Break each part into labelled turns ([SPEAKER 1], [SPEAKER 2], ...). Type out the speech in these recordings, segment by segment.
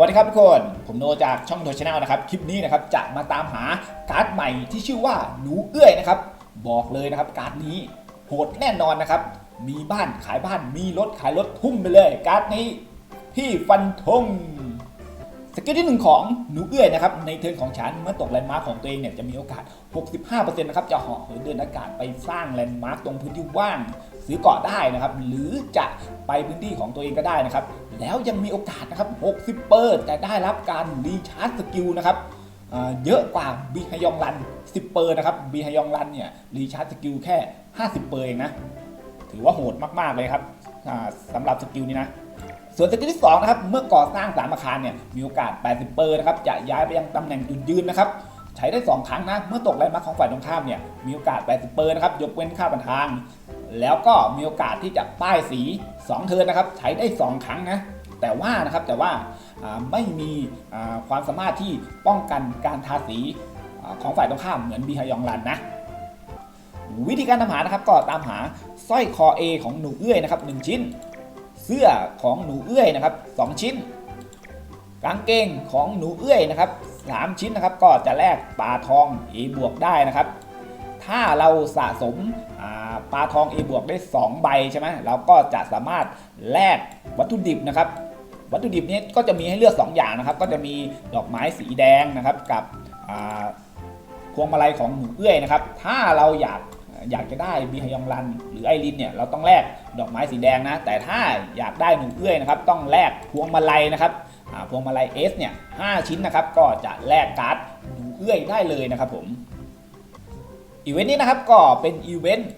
[SPEAKER 1] วัสดีครับทุกคน ผมโนจากช่องโนชาแนลนะครับ คลิปนี้นะครับจะมาตามหาการ์ดใหม่ที่ชื่อว่าหนูเอื้อยนะครับ บอกเลยนะครับการ์ดนี้โหดแน่นอนนะครับ มีบ้านขายบ้าน มีรถขายรถทุ่มไปเลย การ์ดนี้พี่ฟันธงสกิลที่หนึ่งของหนูเอื้อยนะครับในเทิร์นของฉันเมื่อตกแลนด์มาร์คของตัวเองเนี่ยจะมีโอกาส 65%นะครับจะเหาะเหินเดินอากาศไปสร้างแลนด์มาร์คตรงพื้นที่ว่าง ซื้อเกาะได้นะครับหรือจะไปพื้นที่ของตัวเองก็ได้นะครับ แล้วยังมีโอกาสนะครับ 60 เปอร์แต่ได้รับการรีชาร์จสกิลนะครับเยอะกว่าบีฮยองรัน 10 เปอร์นะครับบีฮยองรันเนี่ยรีชาร์จสกิลแค่ 50 เปอร์เองนะ ถือว่าโหดมาก ๆ เลยครับสำหรับสกิลนี้นะ ส่วนสกิลที่2นะครับเมื่อก่อสร้างสามอาคารเนี่ยมีโอกาส 80 เปอร์นะครับจะย้ายไปยังตำแหน่งจุดยืนนะครับใช้ได้ 2 ครั้งนะ เมื่อตกแรงมาของฝ่ายตรงข้ามเนี่ยมีโอกาส 80 เปอร์นะครับยกเว้นค่าบันทาง แล้วก็มีโอกาสที่จะป้ายสี 2 เทินนะครับ ใช้ได้ 2 ครั้งนะ แต่ว่านะครับแต่ว่าไม่มีความสามารถที่ป้องกันการทาสีของฝ่ายตรงข้ามเหมือนบีฮยองรันนะวิธีการทำหานะครับก็ตามหาสร้อยคอ A ของหนูเอื้อยนะครับ 1 ชิ้น เสื้อของหนูเอื้อยนะครับ 2 ชิ้น กางเกงของหนูเอื้อยนะครับ 3 ชิ้นนะครับก็จะแลกปลาทอง A บวกได้นะครับ ถ้าเราสะสมปลาทอง A บวกได้ 2 ใบใช่ไหมเราก็จะสามารถแลกวัตถุดิบนะครับ วัตถุดิบนี้ก็จะมีให้เลือก 2 อย่างนะครับ ก็จะมีดอกไม้สีแดงนะครับ กับพวงมาลัยของหนูเอื้อยนะครับ ถ้าเราอยากอยากจะได้บีฮยองรันหรือไอรินเนี่ยเราต้องแลกดอกไม้สีแดงนะ แต่ถ้าอยากได้หนูเอื้อยนะครับ ต้องแลกพวงมาลัยนะครับพวงมาลัย S เนี่ยห้าชิ้นนะครับ ก็จะแลกการ์ดหนูเอื้อยได้เลยนะครับผมอีเวนต์นี้นะครับก็เป็นอีเวนต์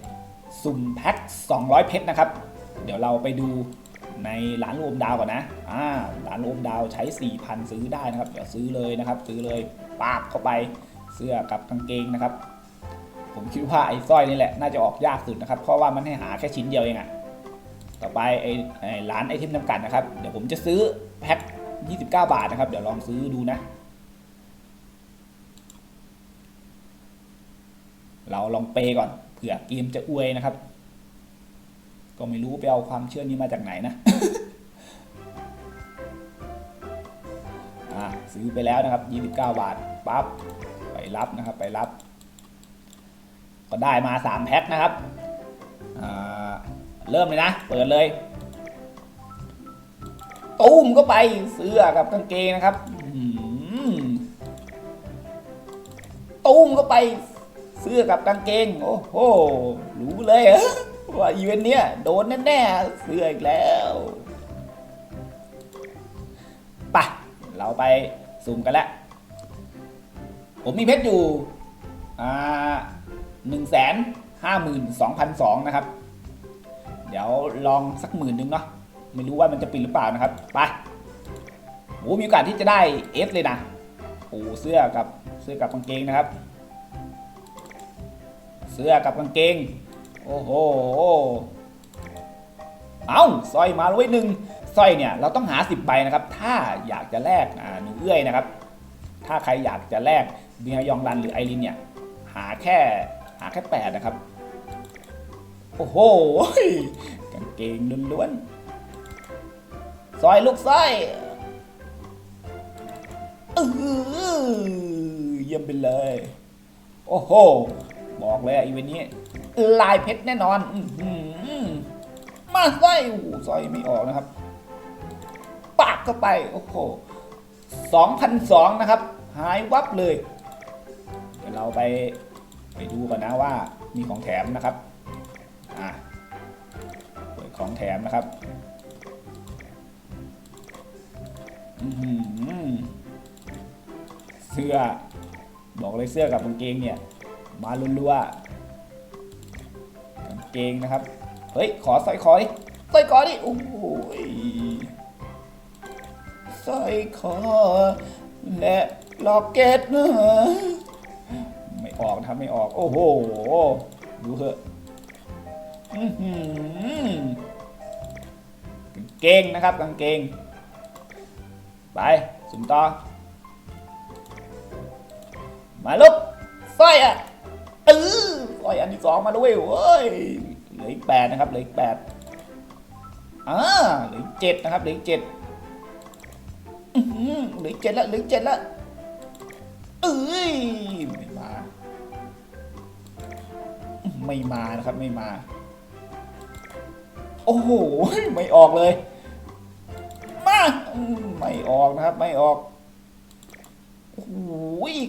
[SPEAKER 1] สุ่มแพ็ค200 เพชรนะครับ เดี๋ยวเราไปดู ในร้านรวมดาวก่อนนะอ่าร้านรวมดาวใช้ 4,000 ซื้อได้นะครับเดี๋ยวซื้อเลยนะครับ ซื้อเลยปาบเข้าไปเสื้อกับกางเกงนะครับ ผมคิดว่าไอ้สร้อยนี่แหละน่าจะออกยากสุดนะครับ เพราะว่ามันให้หาแค่ชิ้นเดียวเองอะต่อไปไอ้ไอ้ร้านไอเทมจำกัดนะครับ เดี๋ยวผมจะซื้อแพ็ค29 บาทนะครับ เดี๋ยวลองซื้อดูนะ เราลองเปย์ก่อนเผื่อเกมจะอวยนะครับ ก็ไม่รู้ไปเอาความเชื่อนี้มาจากไหนนะซื้อไปแล้วนะครับ 29 บาทปั๊บไปรับนะครับไปรับ ก็ได้มา 3 แพ็คนะครับเริ่มเลยนะ เปิดเลยตุ้มก็ไปเสื้อกับกางเกงนะครับตุ้มก็ไปเสื้อกับกางเกง โอ้โหรู้เลยเหรอ ว่าอีเวนต์เนี้ยโดนแน่ๆเสื้ออีกแล้วไปะเราไปสุ่มกันแล้ว ผมมีเพชรอยู่ อ่าหนึ่งแสนห้าหมื่นสองพันสองนะครับ เดี๋ยวลองสักหมื่นหนึ่งเนาะ ไม่รู้ว่ามันจะปิดหรือเปล่านะครับ ไปโอ้มีโอกาสที่จะได้เอสเลยนะ โอ้เสื้อกับเสื้อกับกางเกงนะครับ เสื้อกับกางเกง โอ้โห เอาสร้อยมาเลยหนึ่งสร้อยเนี่ยเราต้องหา 10ใบนะครับ ถ้าอยากจะแลกอ่าหนูเอื้อยนะครับ ถ้าใครอยากจะแลกเบีฮยองรันหรือไอรินเนี่ย หาแค่หาแค่แปดนะครับ โอ้โหกางเกงล้วนๆสร้อยลูกสร้อยเออเยี่ยมไปเลย โอ้โห บอกเลยอีเวนต์นี้ ลายเพชรแน่นอนอมาสร้อยโอ้โหสร้อยไม่ออกนะครับ ปากเข้าไป โอ้โหสองพันสองนะครับ หายวับเลย เดี๋ยวเราไปไปดูก่อนนะว่ามีของแถมนะครับ อะเปิดของแถมนะครับอื้อหือเสื้อ บอกเลยเสื้อกับกางเกงเนี่ย มาลัวๆกา เกงนะครับ เฮ้ย ขอสร้อยคอดิสร้อยคอดิ โอ้ยสร้อยคอ และล็อกเก็ตนะไม่ออกนะไม่ออก โอ้โห ดูเถอะกางเกงนะครับกางเกง ไปสุ่มต่อ มาลุกสร้อยอะ ยอันที่สองมาด้วยเว้ยเหลืออีกแปดนะครับเหลืออีกแปดอ่าเหลืออีกเจ็ดนะครับเหลืออีกเจ็ดอื้อหือเหลือเจ็ดละเหลือเจ็ดละเอ้ยไม่มา ไม่มานะครับไม่มา โอ้โหไม่ออกเลย มาไม่ออกนะครับไม่ออกโอ้โห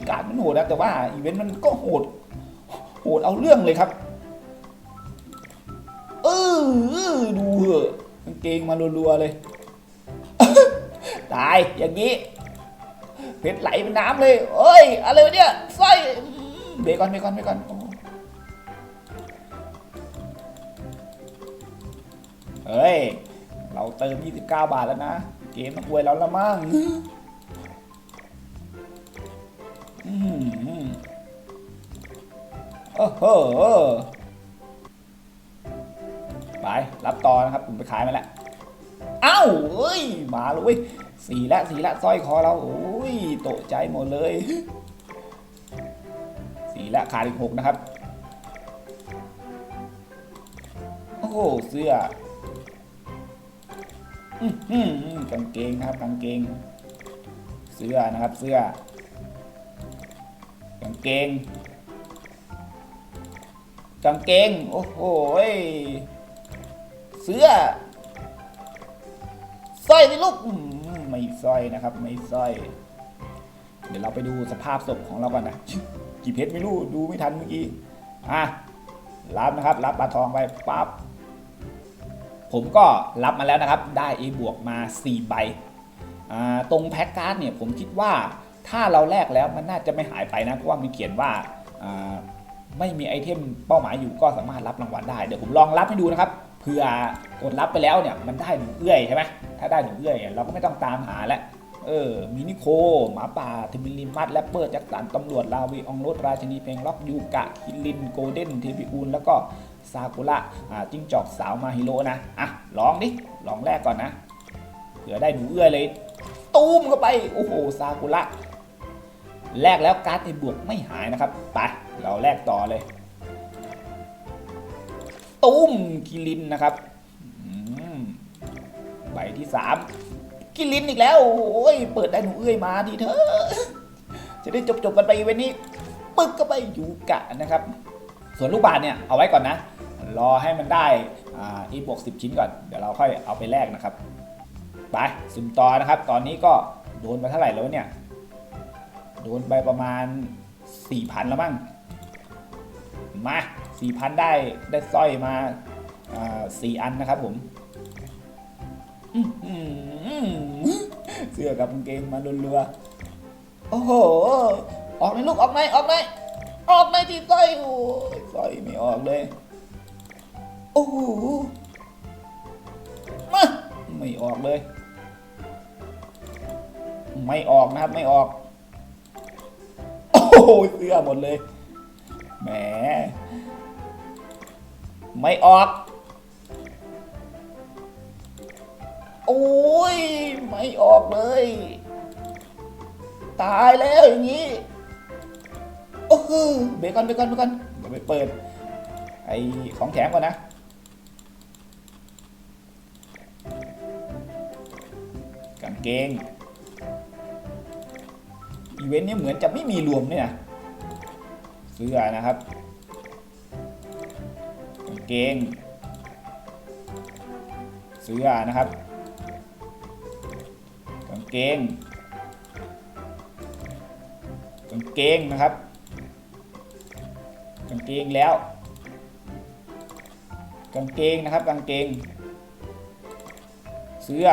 [SPEAKER 1] การมันโหดนะแต่ว่าอีเวนต์มันก็โหด โหดเอาเรื่องเลยครับ เออดูเหอะกางเกงมารัวๆเลย ตายอย่างนี้ เพชรไหลเป็นน้ำเลย เอ้ย อะไรวะเนี่ยสร้อยอืมเบก่อนเบรกก่อนเบรกก่อนเฮ้ย เราเติม 29 บาทแล้วนะ เกมมันอวยเราละมั่ง อ้โหไปรับต่อนะครับผมไปขายมาแล้วเอ้าเอ้ยมาเลยเว้ยสีละสีละสร้อยคอเราโอ้ยโตกใจหมดเลยสีละขาดอีกหกนะครับโอ้โหเสื้ออื้อหือกางเกงนะครับกางเกง เสื้อนะครับเสื้อกางเกง กางเกง โอ้โหเสื้อสร้อยสิลูกไม่สร้อยนะครับ ไม่สร้อย เดี๋ยวเราไปดูสภาพศพของเราก่อนนะกี่เพชรไม่รู้ดูไม่ทันเมื่อกี้อะรับนะครับ รับปลาทองไปปั๊บผมก็รับมาแล้วนะครับ ได้ A บวกมา 4 ใบอ่าตรงแพ็กการ์ดเนี่ยผมคิดว่าถ้าเราแลกแล้วมันน่าจะไม่หายไปนะ เพราะว่ามันเขียนว่าอ่า ไม่มีไอเทมเป้าหมายอยู่ก็สามารถรับรางวัลได้ เดี๋ยวผมลองรับให้ดูนะครับเผื่อกดรับไปแล้วเนี่ยมันได้หนูเอื้อยใช่ไหมถ้าได้หนูเอื้อยเราก็ไม่ต้องตามหาแล้วเออมินิโค หมาป่าเทมิลิมัสแรปเปอร์จักสันตำรวจลาวีอองรถราชินีเพลงล็อกยูกะคิรินโกลเด้นเทปิอูนแล้วก็ซากุระจิ้งจอกสาวมาฮิโร่นะ อะ ลองดิ ลองแรกก่อนนะเผื่อได้หนูเอื้อยเลย ตูมเข้าไป โอ้โห ซากุระแลกแล้วการ์ดไอบวกไม่หายนะครับ ไป เราแลกต่อเลยตูมคิรินนะครับใบที่สามกิลินอีกแล้วโอ้ยเปิดได้หนูเอื้อยมาดีเถอะจะได้จบจบๆกันไปวันนี้ปึกก็ไปยูกะนะครับ ส่วนลูกบาศก์เนี่ยเอาไว้ก่อนนะ รอให้มันได้อ,อีบวก10ชิ้นก่อน เดี๋ยวเราค่อยเอาไปแลกนะครับไปสุ่มต่อนะครับ ตอนนี้ก็โดนไปเท่าไหร่แล้วเนี่ย โดนไปประมาณ4,000แล้วมั้ง มา4,000ได้ได้สร้อยมาสี่อันนะครับผมเสื้อกับกางเกงมารัวๆโอ้โห ออกในลูกออกในออกในออกในที่สร้อยโอ้ยสร้อยไม่ออกเลย โอ้โหมาไม่ออกเลย ไม่ออกนะครับไม่ออก โอ้โหเสื้อหมดเลย แหม ไม่ออก โอ้ย ไม่ออกเลย ตายแล้วอย่างนี้ โอ้โหเบรกก่อนเบรกก่อนเบรกก่อนเดี๋ยวไปเปิด ไอของแถมก่อนนะกางเกง อีเวนต์นี้เหมือนจะไม่มีรวมเนี่ยนะ สื้อนะครับกางเกงเสื้อนะครับกางเกงกางเกงนะครับกางเกงแล้วกางเกงนะครับกางเกง เสื้อ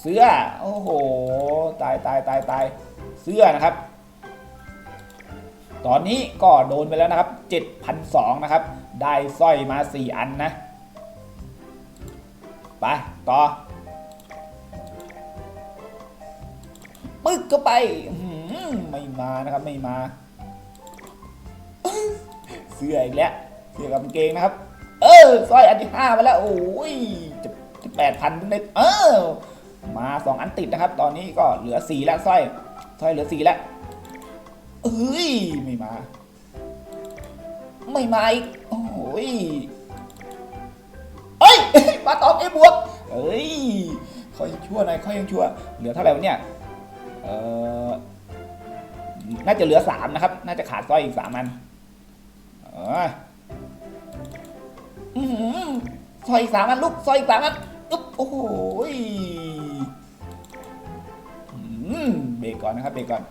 [SPEAKER 1] เสื้อ โอ้โห ตายตายตายตายเสื้อนะครับ ตอนนี้ก็โดนไปแล้วนะครับ7,200นะครับ ได้สร้อยมา 4 อันนะ ไป ต่อ ปึ๊กก็ไป ไม่มานะครับ ไม่มา เสื้ออีกแล้ว เสื้อกับกางเกงนะครับ เออสร้อยอันที่ห้ามาแล้ว โอ้ยจะแปดพันเลยเออ มาสองอันติดนะครับ ตอนนี้ก็เหลือสี่แล้วสร้อย สร้อยเหลือสี่แล้ว เอ้ย ไม่มา ไม่มาอีก โอ้ยเอ้ย มาตอบไอ้บวกเอ้ยขอยชั่วหน่อยขอยังชั่ว เหลือเท่าไหร่วะเนี่ย เออน่าจะเหลือสามนะครับ น่าจะขาดสร้อยอีกสามอันเอออื้อหือสร้อยอีกสามอันลูกสร้อยอีกสามอันอึ๊บโอ้โหยอืมเบรกก่อนนะครับเบรกก่อน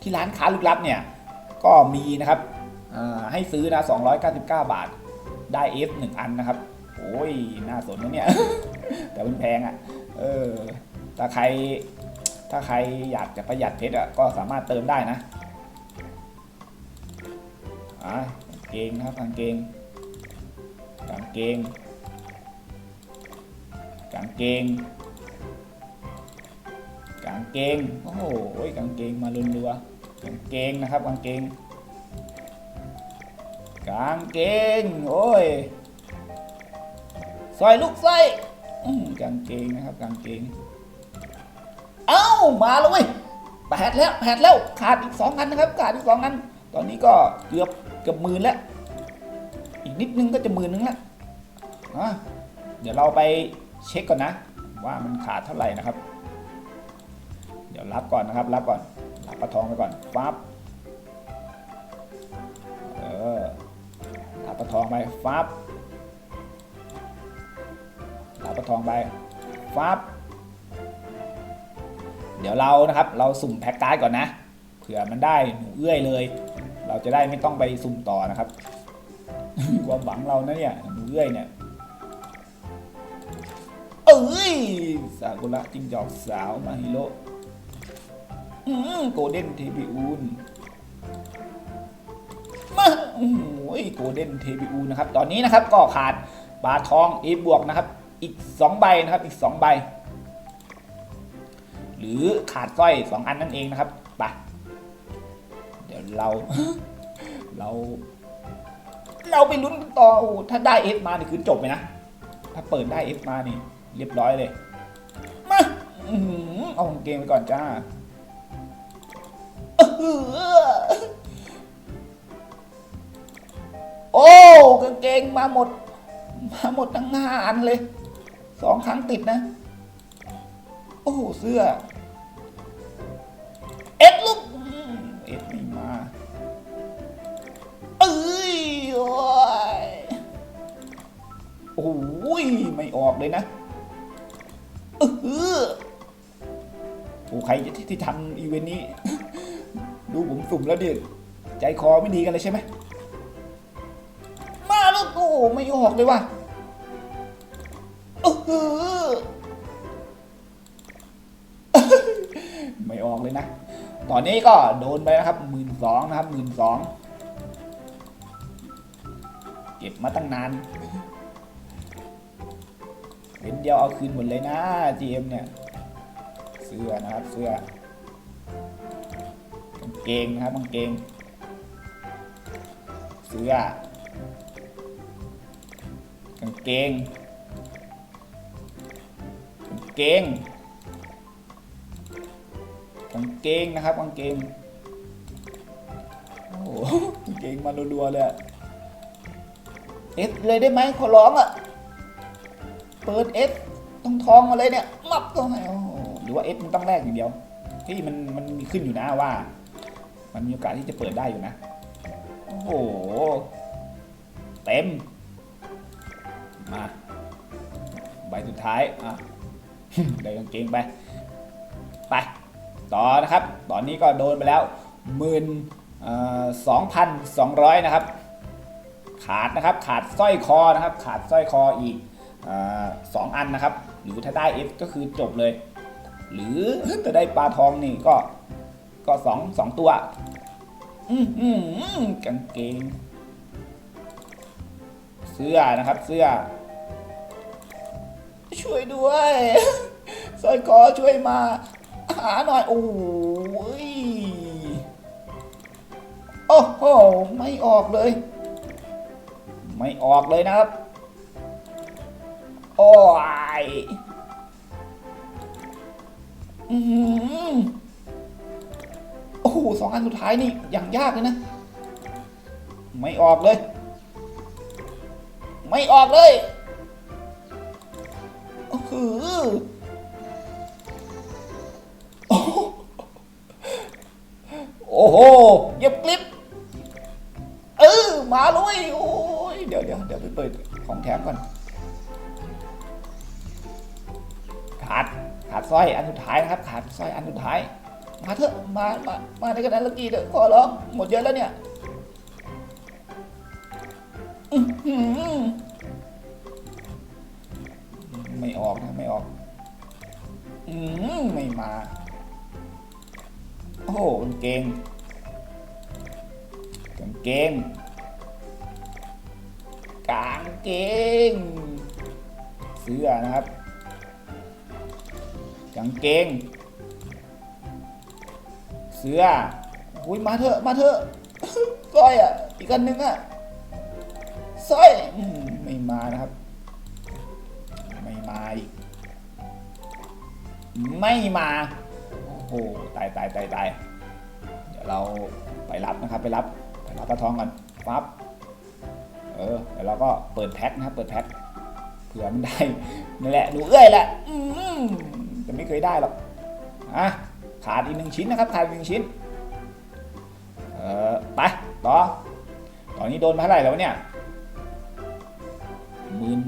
[SPEAKER 1] ที่ร้านค้าลึกลับเนี่ยก็มีนะครับให้ซื้อนะ299 บาท ได้ F หนึ่งอันนะครับโอ้ยน่าสนนะเนี่ย แต่มันแพงอะ เออถ้าใครถ้าใครอยากจะประหยัดเพชรอะก็สามารถเติมได้นะอ่ากางเกงนะครับกางเกงกางเกงกางเกงกางเกงโอ้โหกางเกงมารัวๆ กางเกงนะครับกางเกง กางเกง โอ้ยซอยลูกไส้กางเกงนะครับกางเกง เอ้ามาแล้วเว้ยแปดแล้วแปดแล้วขาดอีกสองอันนะครับขาดอีกสองอัน ตอนนี้ก็เกือบเกือบหมื่นแล้ว อีกนิดนึงก็จะหมื่นนึงแล้วอะเดี๋ยวเราไปเช็คก่อนนะ ว่ามันขาดเท่าไหร่นะครับ เดี๋ยวรับก่อนนะครับรับก่อน ปลาทองไปก่อนปั๊บเออรับปลาทองไปฟับรับปลาทองไปฟับเดี๋ยวเรานะครับ เราสุ่มแพ็กการ์ดก่อนนะ เผื่อมันได้หนูเอื้อยเลย เราจะได้ไม่ต้องไปสุ่มต่อนะครับความหวังเรานะเนี่ยหนูเอื้อยเนี่ยเอ้ยซากุระจิ้งจอกสาวมาฮิโร่ โกลเด้นเทบิอูนมาโอ้โหโกลเด้นเทบิอูนนะครับ ตอนนี้นะครับก็ขาดบาทอง A บวกนะครับ อีก 2 ใบนะครับ อีก 2 ใบ หรือขาดสร้อย 2 อันนั่นเองนะครับไปเดี๋ยวเรา เรา เราไปลุ้นต่อโอ้ถ้าได้ F มานี่คือจบเลยนะ ถ้าเปิดได้ F มานี่ เรียบร้อยเลย มาเอากางเกงไปก่อนจ้า หือโอ้กางเกงมาหมด มาหมดทั้งห้านเลย สองครั้งติดนะ โอ้เสื้อ เอ็ดลูกเอ็ดไม่มา เอ้ย โอ้ยโอ้ยไม่ออกเลยนะเออโอ้ใครที่ที่ทำอีเวนต์นี้ ดูผมสุ่มแล้วดิใจคอไม่ดีกันเลยใช่ไหมมาแล้วโอ้ไม่ออกเลยว่ะเออไม่ออกเลยนะ ตอนนี้ก็โดนไปนะครับหมื่นสองนะครับหมื่นสองเก็บมาตั้งนานเป็นเดียวเอาคืนหมดเลยนะ GM เนี่ย เสื้อนะครับเสื้อ กงเกงนะครับกางเกงเสื้อกางเกงกางเกงกางเกงนะครับกางเกงโอ้โหกางเกงมารัวๆเลยเอฟเลยได้ไหมขอร้องอะเปิดเอฟต้องทองมาเลยเนี่ยมับก็ให้โอ้โหรือว่าเอฟมันต้องแรกอย่างเดียวที่มันมันมีขึ้นอยู่นะว่า มันมีโอกาสที่จะเปิดได้อยู่นะ โอ้โห เต็ม มา ใบสุดท้าย อะได้กางเกงไป ไป ต่อนะครับ ตอนนี้ก็โดนไปแล้วหมื่นสองพันสองร้อยนะครับ ขาดนะครับ ขาดสร้อยคอนะครับ ขาดสร้อยคออีกสองอันนะครับ หรือถ้าได้ F ก็คือจบเลย หรือถ้าได้ปลาทองนี่ก็ ก็สองสองตัว อือหือกางเกง เสื้อนะครับ เสื้อ ช่วยด้วยสร้อยคอช่วยมา หาหน่อย โอ้ยโอ้โห ไม่ออกเลย ไม่ออกเลยนะครับ โอ้ยอือ หือโอ้โหสองอันสุดท้ายนี่อย่างยากเลยนะ ไม่ออกเลย ไม่ออกเลยโอ้โหโอ้โหโอ้โหเงียบกลิบเออมาเลยโอ้ยเดี๋ยวเดี๋ยวเดี๋ยวไปเปิดของแถมก่อนขาดขาดสร้อยอันสุดท้ายนะครับ ขาดสร้อยอันสุดท้าย มาเถอะมามามาในกระดานละกีเถอะขอร้องหมดเยอะแล้วเนี่ยไม่ออกนะไม่ออกอืมไม่มา โอ้โหกางเกงกางเกงกางเกงเสื้อนะครับกางเกง เสืออุ้ยมาเถอะมาเถอะสร้อยอะ อีกอันหนึงอะสร้อยไม่มานะครับ ไม่มาอีกไม่มา โอ้โหตายตายตายตายเดี๋ยวเราไปรับนะครับไปรับไปรับปลาทองก่อนปั๊บเออเดี๋ยวเราก็เปิดแพ็คนะครับเปิดแพ็คเผื่อมันได้นั่นแหละหนูเอ้ยแหละอืมแต่ไม่เคยได้หรอกอะ ขาดอีกหนึ่งชิ้นนะครับขาดอีกหนึ่งชิ้นเออไปต่อตอนนี้โดนมาเท่าไหร่แล้วเนี่ยหมื่น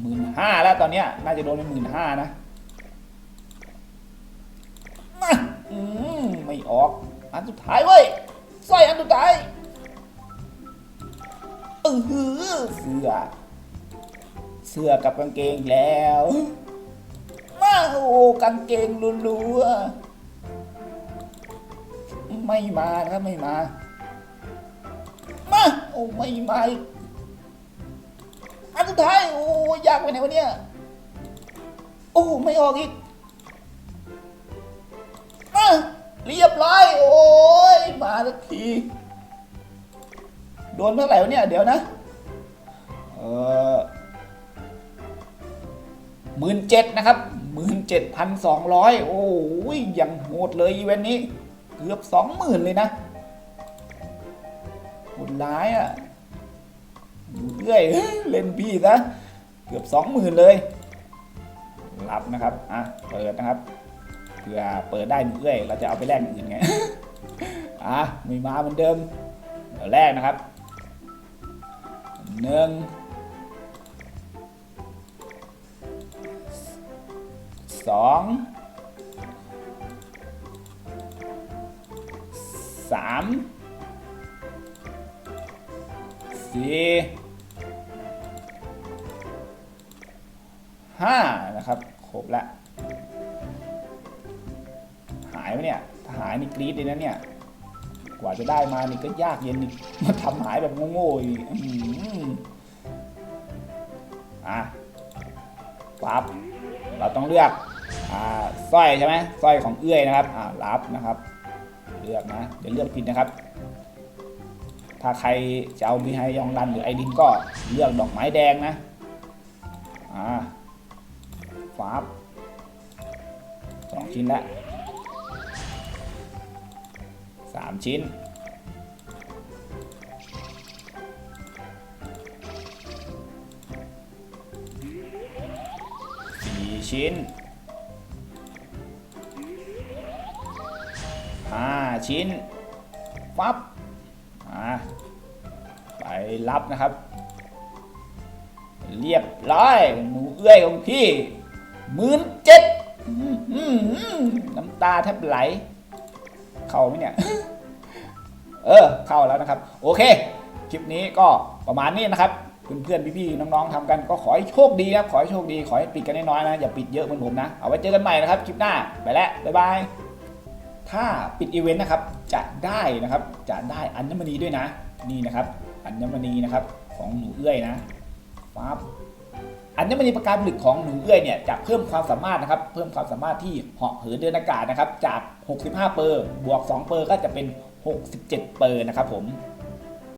[SPEAKER 1] หมื่นห้าแล้วตอนเนี้ยน่าจะโดนไปหมื่นห้านะมไม่ออก อันสุดท้ายเว้ยสร้อยอันสุดท้ายเออหือเสื้อ เสื้อกับกางเกงแล้วมาโอ้กางเกงรัวๆ ไม่มานะครับไม่มา มา โอ้ไม่มาอีกอันสุดท้ายโอ้ยากไปไหนวะเนี่ยโอ้ไม่ออกอีกมาเรียบร้อยโอ้ยมาสักทีโดนเท่าไหร่วะเนี่ยเดี๋ยวนะเออหมื่นเจ็ดนะครับหมื่นเจ็ดพันสองร้อยโอ้ยยังโหดเลยอีเวนต์นี้ กือบสองหมื่นเลยนะโหดร้ายอะ อยู่เรื่อยเล่นพี่ซะเกือบสองหมื่นเลยรับนะครับ อะ เปิดนะครับเผื่อเปิดได้หนึ่งเอื้อย เราจะเอาไปแลกอื่นไง อะไม่มาเหมือนเดิม เดี๋ยวแรกนะครับหนึ่งสอง สามสี่ห้านะครับ ครบแล้วหายไหมเนี่ยถ้าหายนี่กรี๊ดเลยนะเนี่ย กว่าจะได้มานี่ก็ยากเย็นนี่มาทำหายแบบโง่ๆอีกอะปั๊บเราต้องเลือกอ่าสร้อยใช่ไหมสร้อยของเอื้อยนะครับ อ่ารับนะครับ เลือกนะ เดี๋ยวเลือกผิดนะครับ ถ้าใครจะเอามีไฮยองรันหรือไอดินก็เลือกดอกไม้แดงนะ อ่าฟับสองชิ้นแล้วสามชิ้นสี่ชิ้น ห้าชิ้นฟับอ่าไปรับนะครับ เรียบร้อยหนูเอื้อยของพี่หมื่นเจ็ดน้ำตาแทบไหล เข้าไหมเนี่ย เออ เข้าแล้วนะครับ โอเค คลิปนี้ก็ประมาณนี้นะครับเพื่อนๆพี่ๆน้องๆทำกันก็ขอให้โชคดีนะครับ ขอให้โชคดี ขอให้ปิดกันน้อยๆนะ อย่าปิดเยอะเหมือนผมนะ เอาไว้เจอกันใหม่นะครับ คลิปหน้า ไปแล้ว บ๊ายบาย ถ้าปิดอีเวนต์นะครับจะได้นะครับจะได้อัญมณีด้วยนะนี่นะครับอัญมณีนะครับของหนูเอื้อยนะปั๊บอัญมณีประการผลึกของหนูเอื้อยเนี่ยจะเพิ่มความสามารถนะครับเพิ่มความสามารถที่เหาะเหินเดินอากาศนะครับจาก 65 เปอร์บวก 2 เปอร์ก็จะเป็น 67 เปอร์นะครับผม